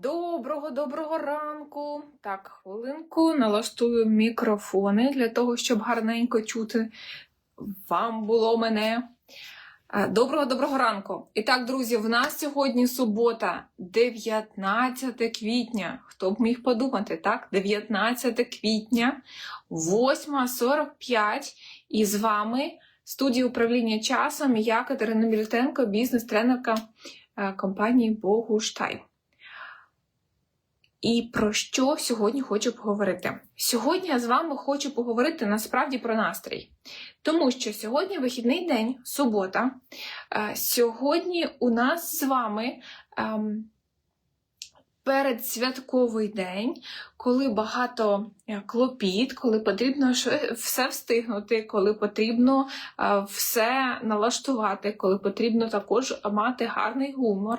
Доброго доброго ранку. Так, хвилинку налаштую мікрофони для того, щоб гарненько чути вам було мене. Е, Доброго доброго ранку. І так, друзі, в нас сьогодні субота, 19 квітня. Хто б міг подумати, так? 19 квітня, 8.45. І з вами студія управління часом. Я Катерина Мілютенко, бізнес-тренерка е, компанії Богуштайм. І про що сьогодні хочу поговорити? Сьогодні я з вами хочу поговорити насправді про настрій. Тому що сьогодні вихідний день, субота. Е, Сьогодні у нас з вами ем, передсвятковий день, коли багато е, клопіт, коли потрібно все встигнути, коли потрібно е, все налаштувати, коли потрібно також мати гарний гумор.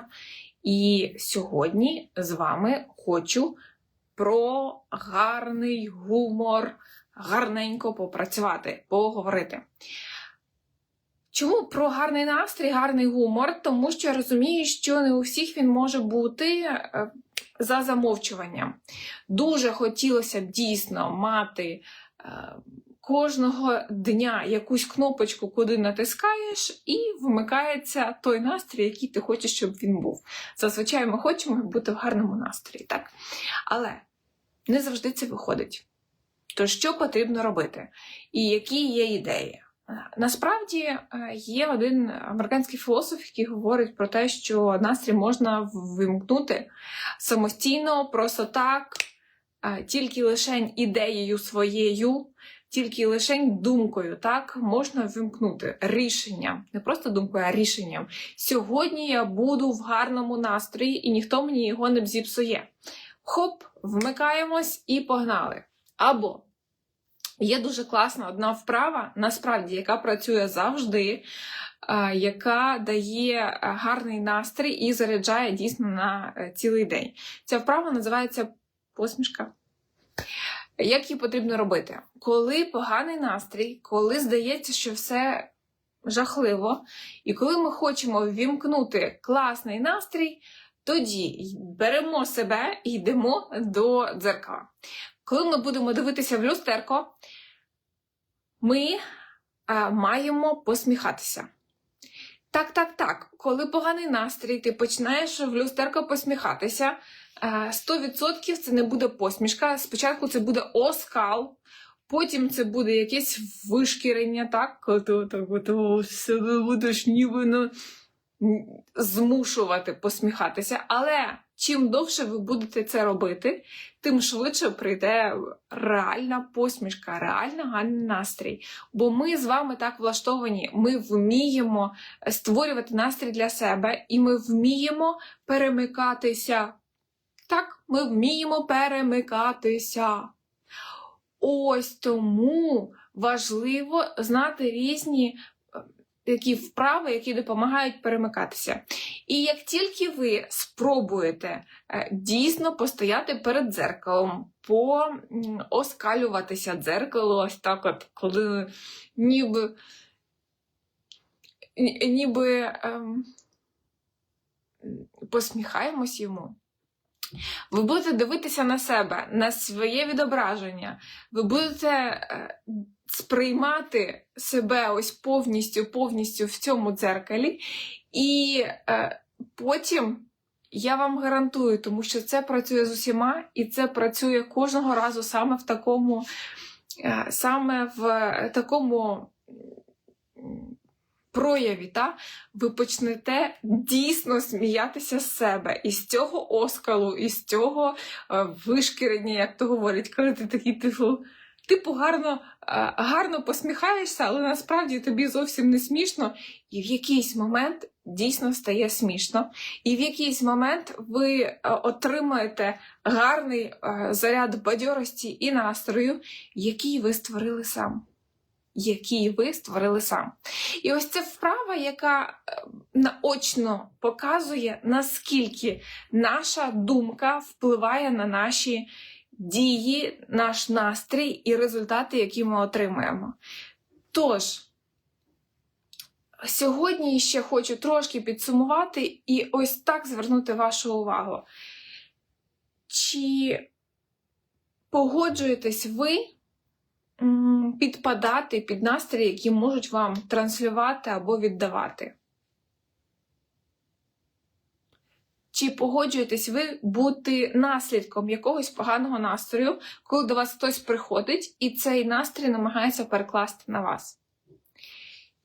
І сьогодні з вами хочу про гарний гумор, гарненько попрацювати, поговорити. Чому про гарний настрій, гарний гумор? Тому що я розумію, що не у всіх він може бути е, за замовчуванням. Дуже хотілося б дійсно мати е, кожного дня якусь кнопочку, куди натискаєш, і вмикається той настрій, який ти хочеш, щоб він був. Зазвичай ми хочемо бути в гарному настрої, так? Але не завжди це виходить. То що потрібно робити? І які є ідеї? Насправді е, є один американський філософ, який говорить про те, що настрій можна вимкнути самостійно, просто так, е, тільки лише ідеєю своєю, тільки лише думкою, так можна вимкнути рішенням, не просто думкою, а рішенням. Сьогодні я буду в гарному настрої, і ніхто мені його не зіпсує. Хоп, вмикаємось і погнали. Або Є дуже класна одна вправа, насправді, яка працює завжди, е, яка дає е, гарний настрій і заряджає дійсно на е, цілий день. Ця вправа називається посмішка. Як її потрібно робити? Коли поганий настрій, коли здається, що все жахливо, і коли ми хочемо ввімкнути класний настрій, тоді беремо себе і йдемо до дзеркала. Коли ми будемо дивитися в люстерко, ми а, маємо посміхатися. Так, так, так. Коли поганий настрій, ти починаєш в люстерко посміхатися. А, 100% це не буде посмішка. Спочатку це буде оскал, потім це буде якесь вишкірення, так? Коли ти себе будеш ніби ну, змушувати посміхатися. Але чим довше ви будете це робити, тим швидше прийде реальна посмішка, реально гарний настрій. Бо ми з вами так влаштовані, ми вміємо створювати настрій для себе, і ми вміємо перемикатися. Так, ми вміємо перемикатися. Ось тому важливо знати різні е, такі вправи, які допомагають перемикатися. І як тільки ви спробуєте е, дійсно постояти перед дзеркалом, пооскалюватися дзеркало, ось так от, коли ніби, ніби ем, посміхаємось йому. Ви будете дивитися на себе, на своє відображення. Ви будете е, сприймати себе ось повністю, повністю в цьому дзеркалі. І е, потім я вам гарантую, тому що це працює з усіма, і це працює кожного разу саме в такому, е, саме в такому. Прояві, та ви почнете дійсно сміятися з себе із цього оскалу, із цього е, вишкірення, як то говорять, коли ти такий типу, типу гарно, е, гарно посміхаєшся, але насправді тобі зовсім не смішно. І в якийсь момент дійсно стає смішно. І в якийсь момент ви е, отримаєте гарний заряд бадьорості і настрою, який ви створили сам. Який ви створили сам. І ось ця вправа, яка е, наочно показує, наскільки наша думка впливає на наші дії, наш настрій і результати, які ми отримуємо. Тож, сьогодні ще хочу трошки підсумувати і ось так звернути вашу увагу. чи погоджуєтесь ви підпадати під настрої, які можуть вам транслювати або віддавати? Чи погоджуєтесь ви бути наслідком якогось поганого настрою, коли до вас хтось приходить і цей настрій намагається перекласти на вас?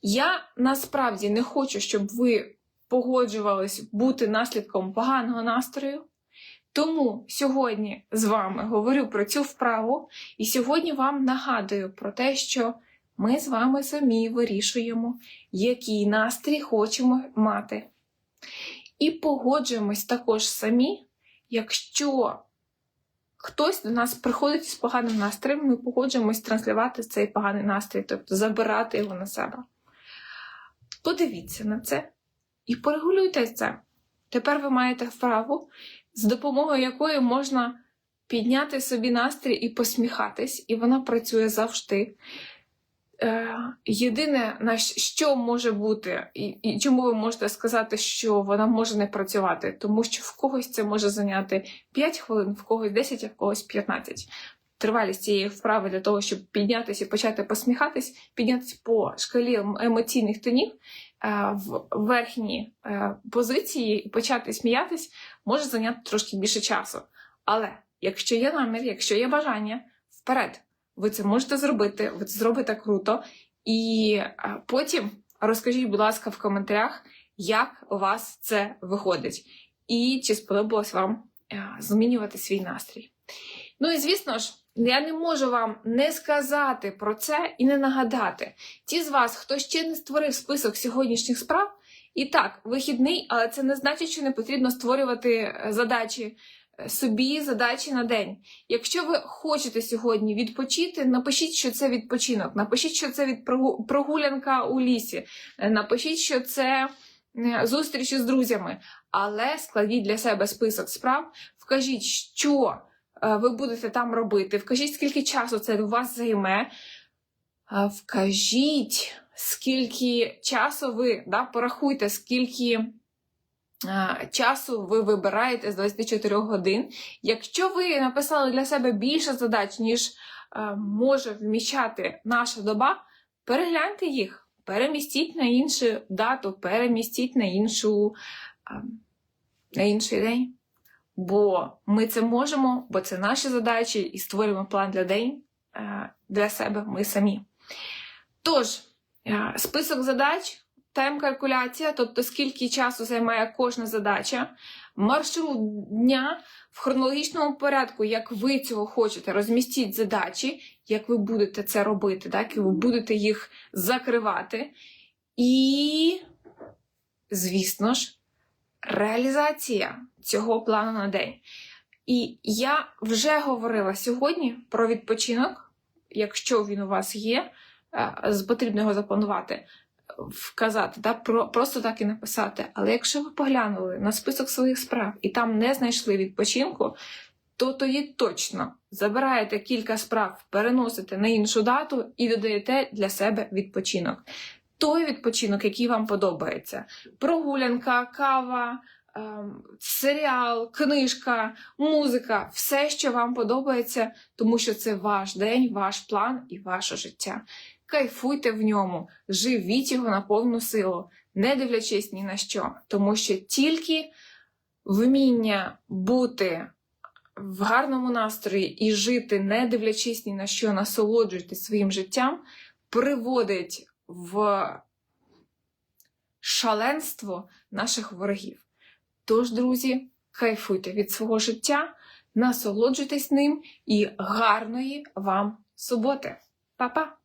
Я насправді не хочу, щоб ви погоджувались бути наслідком поганого настрою. Тому сьогодні з вами говорю про цю вправу, і сьогодні вам нагадую про те, що ми з вами самі вирішуємо, який настрій хочемо мати. І погоджуємось також самі, якщо хтось до нас приходить з поганим настроєм, ми погоджуємось транслювати цей поганий настрій, тобто забирати його на себе. Подивіться на це і порегулюйте це. Тепер ви маєте вправу, з допомогою якої можна підняти собі настрій і посміхатись, і вона працює завжди. Е, єдине, на що може бути, і, і чому ви можете сказати, що вона може не працювати, тому що в когось це може зайняти 5 хвилин, в когось 10, а в когось 15. Тривалість цієї вправи для того, щоб піднятися і почати посміхатись, піднятися по шкалі ем- емоційних тонів в верхній е, позиції і почати сміятись, може зайняти трошки більше часу. Але якщо є намір, якщо є бажання, вперед! Ви це можете зробити, ви це зробите круто. І е, потім розкажіть, будь ласка, в коментарях, як у вас це виходить, і чи сподобалось вам е, змінювати свій настрій. Ну і звісно ж, я не можу вам не сказати про це і не нагадати. Ті з вас, хто ще не створив список сьогоднішніх справ, і так, вихідний, але це не значить, що не потрібно створювати е, задачі е, собі, задачі на день. Якщо ви хочете сьогодні відпочити, напишіть, що це відпочинок, напишіть, що це від прогулянка у лісі, е, напишіть, що це зустрічі з друзями, але складіть для себе список справ, вкажіть, що ви будете там робити, вкажіть, скільки часу це у вас займе. Е, Вкажіть, скільки часу ви да, порахуйте, скільки е, часу ви вибираєте з 24 годин. Якщо ви написали для себе більше задач, ніж е, може вміщати наша доба, перегляньте їх, перемістіть на іншу дату, перемістіть на іншу, е, на інший день. Бо ми це можемо, бо це наші задачі, і створюємо план для день е, для себе ми самі. Тож, е, список задач, тайм-калькуляція, тобто скільки часу займає кожна задача, маршрут дня в хронологічному порядку, як ви цього хочете, розмістіть задачі, як ви будете це робити, так, і ви будете їх закривати. І, звісно ж, реалізація цього плану на день. І я вже говорила сьогодні про відпочинок, якщо він у вас є, е, потрібно його запланувати, вказати, да, про, просто так і написати. Але якщо ви поглянули на список своїх справ і там не знайшли відпочинку, то тоді точно забираєте кілька справ, переносите на іншу дату і додаєте для себе відпочинок. Той відпочинок, який вам подобається: прогулянка, кава, ем, серіал, книжка, музика, все, що вам подобається, тому що це ваш день, ваш план і ваше життя. Кайфуйте в ньому, живіть його на повну силу, не дивлячись ні на що, тому що тільки вміння бути в гарному настрої і жити, не дивлячись ні на що, насолоджуйтесь своїм життям, приводить в шаленство наших ворогів. Тож, друзі, кайфуйте від свого життя, насолоджуйтесь ним і гарної вам суботи. Па-па!